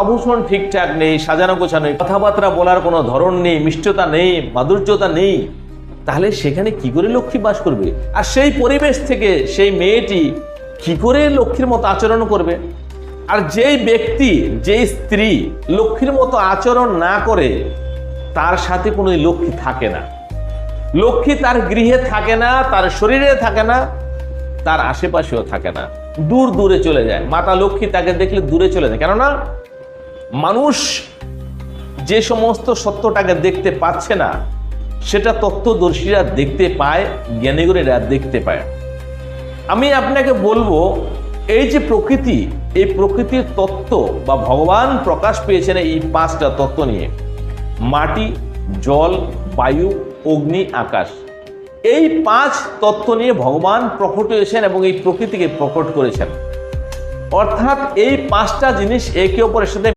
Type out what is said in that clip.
আভূষণ ঠিকঠাক নেই সাজানো গোছানো নেই, কথাবার্তা বলার কোনো ধরন নেই মিষ্টতা নেই মাধুর্যতা নেই। তাহলে সেখানে কি করে লক্ষ্মী বাস করবে? আর সেই পরিবেশ থেকে সেই মেয়েটি কি করে লক্ষ্মীর মতো আচরণ করবে? আর যেই ব্যক্তি যেই স্ত্রী লক্ষ্মীর মতো আচরণ না করে তার সাথে কোনো লক্ষ্মী থাকে না। লক্ষ্মী তার গৃহে থাকে না তার শরীরে থাকে না তার আশেপাশেও থাকে না। দূর দূরে চলে যায়। মাতা লক্ষ্মী তাকে দেখলে দূরে চলে যায়। কেননা মানুষ যে সমস্ত সত্যটাকে দেখতে পাচ্ছে না, সেটা তত্ত্বদর্শীরা দেখতে পায়, জ্ঞানীগুণীরা দেখতে পায়। আমি আপনাকে বলব, এই যে প্রকৃতি, এই প্রকৃতির তত্ত্ব বা ভগবান প্রকাশ পেয়েছেন এই পাঁচটা তত্ত্ব নিয়ে। মাটি, জল, বায়ু, অগ্নি, আকাশ। এই পাঁচ তত্ত্ব নিয়ে ভগবান প্রকট হয়েছেন এবং এই প্রকৃতিকে প্রকট করেছেন। অর্থাৎ এই পাঁচটা জিনিস একে অপরের সাথে